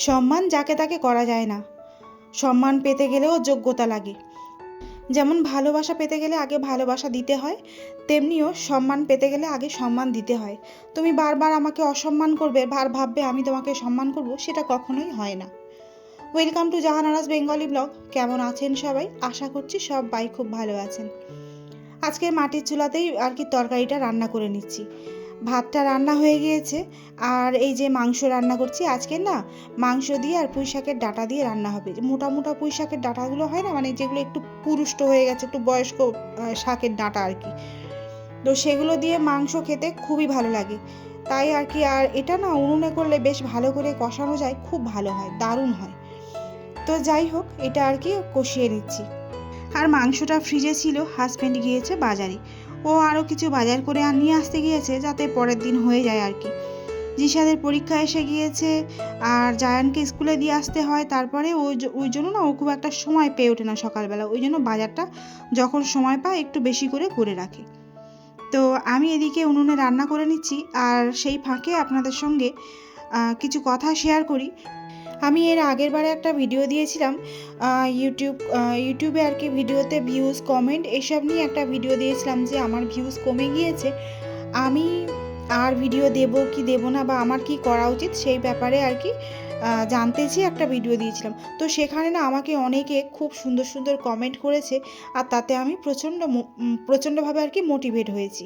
সম্মান যাকে তাকে করা যায় না। সম্মান পেতে গেলেও যোগ্যতা লাগে। যেমন ভালোবাসা পেতে গেলে আগে ভালোবাসা দিতে হয়, তেমনিও সম্মান পেতে গেলে আগে সম্মান দিতে হয়। তুমি বারবার আমাকে অসম্মান করবে ভার ভাববে আমি তোমাকে সম্মান করব, সেটা কখনোই হয় না। Welcome to Jahanaraj Bengali blog. কেমন আছেন সবাই? আশা করছি সবাই খুব ভালো আছেন। আজকে মাটির চুলাতেই আর কি তরকারিটা রান্না করে নিচ্ছি। ভাতটা রান্না হয়ে গিয়েছে। আর এই যে মাংস রান্না করছি, আজকে না মাংস দিয়ে আর পুঁই শাকের ডাটা দিয়ে রান্না হবে। মোটা মোটা পুঁই শাকের ডাটাগুলো হয় না মানে যেগুলো একটু পুরুষ্ট হয়ে গেছে, একটু বয়স্ক শাকের ডাটা আর কি। তো সেগুলো দিয়ে মাংস খেতে খুবই ভালো লাগে। তাই আর কি, আর এটা না উনুনে করলে বেশ ভালো করে কষানো যায়, খুব ভালো হয়, দারুণ হয়। তো যাই হোক, এটা আর কি কষিয়ে নিচ্ছি। আর মাংসটা ফ্রিজে ছিল হাজব্যান্ড গিয়েছে বাজারে। ও আরও কিছু বাজার করে নিয়ে আসতে গিয়েছে যাতে পরের দিন হয়ে যায় আর কি। জিসাদের পরীক্ষা এসে গিয়েছে আর জায়ানকে স্কুলে দিয়ে আসতে হয়, তারপরে ওই ওই জন্য না ও খুব একটা সময় পেয়ে ওঠে না সকালবেলা। ওই জন্য বাজারটা যখন সময় পায় একটু বেশি করে করে রাখে। তো আমি এদিকে উনুনে রান্না করে নিচ্ছি আর সেই ফাঁকে আপনাদের সঙ্গে কিছু কথা শেয়ার করি। আমি এর আগের বারে একটা ভিডিও দিয়েছিলাম ইউটিউব ইউটিউবে আর কি ভিডিওতে ভিউজ কমেন্ট এসব নিয়ে একটা ভিডিও দিয়েছিলাম যে আমার ভিউজ কমে গিয়েছে। আমি আর ভিডিও দেব কি দেব না বা আমার কি করা উচিত সেই ব্যাপারে আর কি জানতে চেয়ে একটা ভিডিও দিয়েছিলাম। তো সেখানে না আমাকে অনেকে খুব সুন্দর সুন্দর কমেন্ট করেছে, আর তাতে আমি প্রচণ্ড প্রচণ্ডভাবে আর কি মোটিভেট হয়েছি।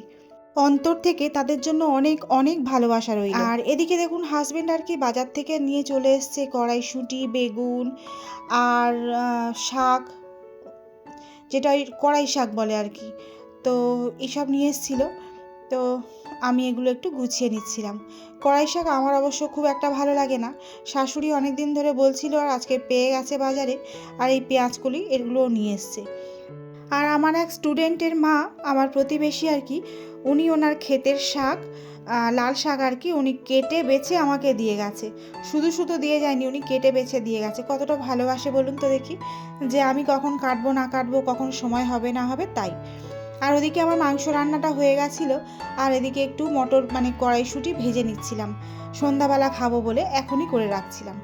অন্তর থেকে তাদের জন্য অনেক অনেক ভালোবাসা রইল। আর এদিকে দেখুন হাজবেন্ড আর কি বাজার থেকে নিয়ে চলে এসছে কড়াইশুঁটি, বেগুন আর শাক, যেটা কড়াই শাক বলে আর কি। তো এসব নিয়ে এসেছিল। তো আমি এগুলো একটু গুছিয়ে নিচ্ছিলাম। কড়াই শাক আমার অবশ্য খুব একটা ভালো লাগে না। শাশুড়ি অনেক দিন ধরে বলছিল, আর আজকে পেয়ে গেছে বাজারে, আর এই পেঁয়াজকলি এগুলোও নিয়ে এসছে। আর আমার এক স্টুডেন্টের মা, আমার প্রতিবেশী আর কি, উনি ওনার ক্ষেতের শাক লাল শাক আর কি উনি কেটে বেছে আমাকে দিয়ে গেছে। শুধু শুধু দিয়ে যায়নি, উনি কেটে বেছে দিয়ে গেছে। কতটা ভালোবাসে বলুন তো দেখি, যে আমি কখন কাটবো না কাটবো, কখন সময় হবে না হবে তাই। আর ওদিকে আমার মাংস রান্নাটা হয়ে গেছিল, আর এদিকে একটু মটর মানে কড়াইশুঁটি ভেজে নিচ্ছিলাম। সন্ধ্যাবেলা খাব বলে এখনই করে রাখছিলাম।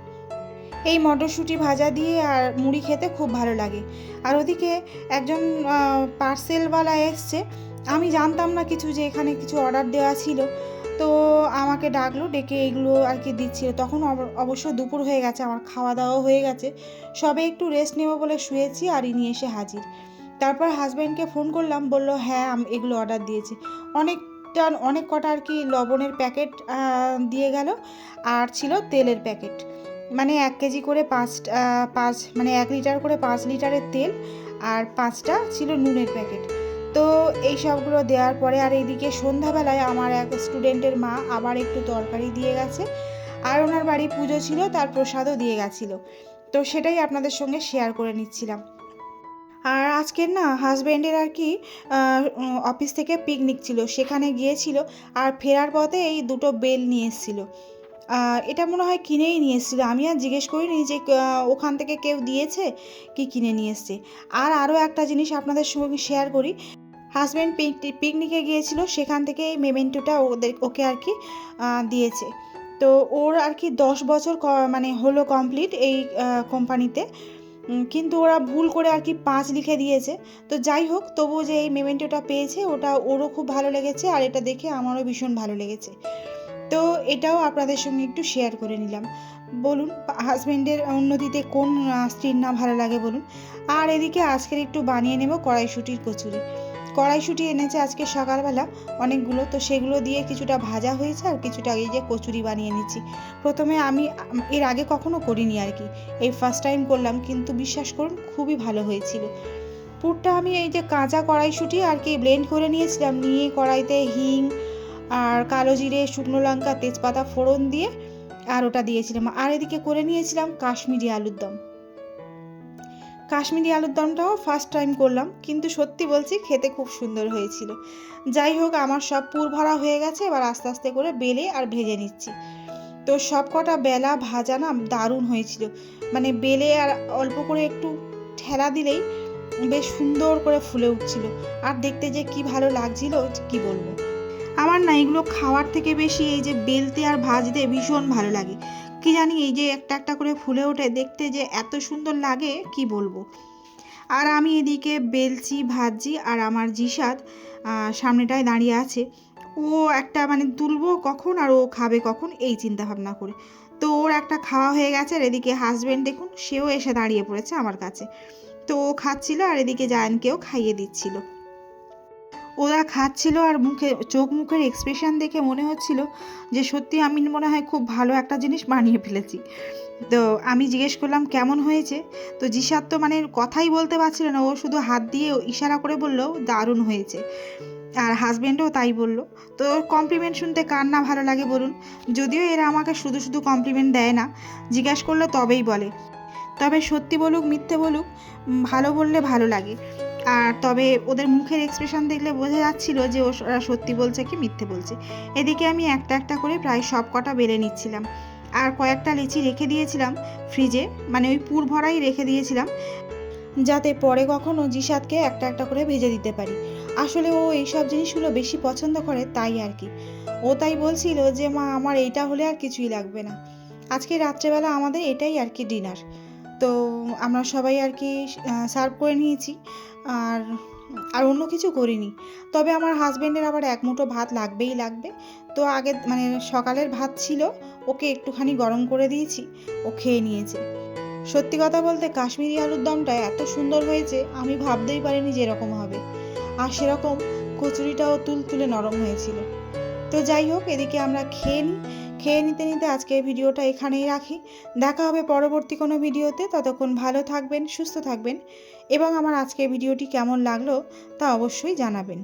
এই মটরশুঁটি ভাজা দিয়ে আর মুড়ি খেতে খুব ভালো লাগে। আর ওদিকে একজন পার্সেলওয়ালা এসছে। আমি জানতাম না কিছু যে এখানে কিছু অর্ডার দেওয়া ছিল। তো আমাকে ডাকলো, ডেকে এগুলো আর কি দিচ্ছিল। তখন অব- অবশ্য দুপুর হয়ে গেছে, আমার খাওয়া দাওয়া হয়ে গেছে। সবে একটু রেস্ট নেব বলে শুয়েছি আর ইনি এসে হাজির। তারপর হাজব্যান্ডকে ফোন করলাম, বলল হ্যাঁ আমি, এগুলো অর্ডার দিয়েছি। অনেকটা, অনেক কটা আর কি লবণের প্যাকেট দিয়ে গেল। আর ছিল তেলের প্যাকেট মানে এক কেজি করে পাঁচ আহ, পাঁচ মানে এক লিটার করে পাঁচ লিটারের তেল আর পাঁচটা ছিল নুনের প্যাকেট। তো এই সবগুলো দেওয়ার পরে আর এইদিকে সন্ধ্যাবেলায় আমার এক স্টুডেন্টের মা আবার একটু তরকারি দিয়ে গেছে আর ওনার বাড়ি পুজো ছিল তার প্রসাদও দিয়ে গেছিল। তো সেটাই আপনাদের সঙ্গে শেয়ার করে নিচ্ছিলাম। আর আজকের না হাজব্যান্ডের আর কি অফিস থেকে পিকনিক ছিল সেখানে গিয়েছিল আর ফেরার পথে এই দুটো বেল নিয়ে এসেছিল। এটা মনে হয় কিনেই নিয়ে এসেছিল। আমি আর জিজ্ঞেস করিনি যে ওখান থেকে কেউ দিয়েছে কি কিনে নিয়ে এসছে। আর আরও একটা জিনিস আপনাদের সঙ্গে শেয়ার করি। হাজব্যান্ড পিকনিকে গিয়েছিল, সেখান থেকে এই মেমেন্টোটা ওদের ওকে আর কি দিয়েছে। তো ওর আর কি দশ বছর মানে হলো কমপ্লিট এই কোম্পানিতে কিন্তু ওরা ভুল করে আর কি পাঁচ লিখে দিয়েছে। তো যাই হোক তবু যে এই মেমেন্টোটা পেয়েছে, ওটা ওরও খুব ভালো লেগেছে, আর এটা দেখে আমারও ভীষণ ভালো লেগেছে। তো এটাও আপনাদের সঙ্গে একটু শেয়ার করে নিলাম। বলুন হাজব্যান্ডের উন্নতিতে কোন স্ত্রীর না ভালো লাগে বলুন? আর এদিকে আজকের একটু বানিয়ে নেব কড়াইশুটির কচুরি। কড়াইশুটি এনেছে আজকে সকালবেলা অনেকগুলো, তো সেগুলো দিয়ে কিছুটা ভাজা হয়েছে আর কিছুটা এই যে কচুরি বানিয়ে নিচ্ছি। প্রথমে আমি, এর আগে কখনো করিনি আর কি। এই ফার্স্ট টাইম করলাম, কিন্তু বিশ্বাস করুন, খুবই ভালো হয়েছিল। পুরটা আমি এই যে কাঁচা কড়াইশুটি আর কি ব্লেন্ড করে নিয়েছিলাম। নিয়ে কড়াইতে হিং আর কালো জিরে, শুকনো লঙ্কা, তেজপাতা ফোড়ন দিয়ে আর ওটা দিয়েছিলাম। আর এদিকে করে নিয়েছিলাম কাশ্মীরি আলুর দম। কাশ্মীরি আলুর দমটাও ফার্স্ট টাইম করলাম, কিন্তু সত্যি বলছি খেতে খুব সুন্দর হয়েছিল। যাই হোক, আমার সব পুর ভরা হয়ে গেছে, এবার আস্তে আস্তে করে বেলে আর ভেজে নিচ্ছি। তো সব কটা বেলা ভাজা না দারুণ হয়েছিল। মানে বেলে আর অল্প করে একটু ঠেলা দিলেই বেশ সুন্দর করে ফুলে উঠছিল। আর দেখতে যে কি ভালো লাগছিল, কি বলব? আমার না এগুলো খাওয়ার থেকে বেশি এই যে বেলতে আর ভাজতে ভীষণ ভালো লাগে। কি জানি এই যে একটা একটা করে ফুলে ওঠে, দেখতে যে এত সুন্দর লাগে, কি বলব? আর আমি এদিকে বেলছি, ভাজছি আর আমার জিসাদ সামনেটায় দাঁড়িয়ে আছে। ও একটা মানে তুলবো কখন আর ও খাবে কখন এই চিন্তা ভাবনা করে। তো ওর একটা খাওয়া হয়ে গেছে আর এদিকে হাজব্যান্ড দেখুন, সেও এসে দাঁড়িয়ে পড়েছে আমার কাছে। তো ও খাচ্ছিল আর এদিকে জায়ানকেও খাইয়ে দিচ্ছিল। ওরা খাচ্ছিল আর মুখে, চোখ মুখের এক্সপ্রেশন দেখে মনে হচ্ছিল যে সত্যি আমি মনে হয় খুব ভালো একটা জিনিস বানিয়ে ফেলেছি। তো আমি জিজ্ঞেস করলাম, কেমন হয়েছে? তো জিসাদ তো মানে কথাই বলতে পারছিল না। ও শুধু হাত দিয়ে ইশারা করে বলল, দারুণ হয়েছে। আর হাজব্যান্ডও তাই বলল। তো কমপ্লিমেন্ট শুনতে কার না ভালো লাগে বলুন? যদিও এরা আমাকে শুধু শুধু কমপ্লিমেন্ট দেয় না, জিজ্ঞাসা করলে তবেই বলে। তবে সত্যি বলুক, মিথ্যে বলুক ভালো বললে ভালো লাগে। আর তবে ওদের মুখের এক্সপ্রেশন দেখলে বোঝা যাচ্ছিল যে ওরা সত্যি বলছে কি মিথ্যে বলছে। এদিকে আমি একটা একটা করে প্রায় সব কটা বেলে নিচ্ছিলাম। আর কয়েকটা লিচি রেখে দিয়েছিলাম ফ্রিজে মানে ওই পুর ভরাই রেখে দিয়েছিলাম, যাতে পরে কখনো জিসাদকে একটা একটা করে ভেজে দিতে পারি। আসলে ও এইসব জিনিসগুলো বেশি পছন্দ করে তাই আর কি। ও তাই বলছিল যে, মা, আমার এইটা হলে আর কিছুই লাগবে না। আজকে রাত্রেবেলা আমাদের এটাই আর কি ডিনার তো আমরা সবাই আর কি সার্ভ করে নিয়েছি। আর আর অন্য কিছু করিনি। তবে আমার হাজব্যান্ডের আবার এক মুঠো ভাত লাগবেই লাগবে। তো আগে মানে সকালের ভাত ছিল, ওকে একটুখানি গরম করে দিয়েছি, ও খেয়ে নিয়েছে। সত্যি কথা বলতে কাশ্মীরি আলুর দমটা এত সুন্দর হয়েছে, আমি ভাবতেই পারিনি যে এরকম হবে। আর সেরকম কচুরিটাও তুল তুলে নরম হয়েছিল। তো যাই হোক, এদিকে আমরা খেয়ে নিই। খেয়ে নিতে নিতে আজকে ভিডিওটা এখানেই রাখি। দেখা হবে পরবর্তী কোনো ভিডিওতে। ততক্ষণ ভালো থাকবেন, সুস্থ থাকবেন এবং আমার আজকের ভিডিওটি কেমন লাগল তা অবশ্যই জানাবেন।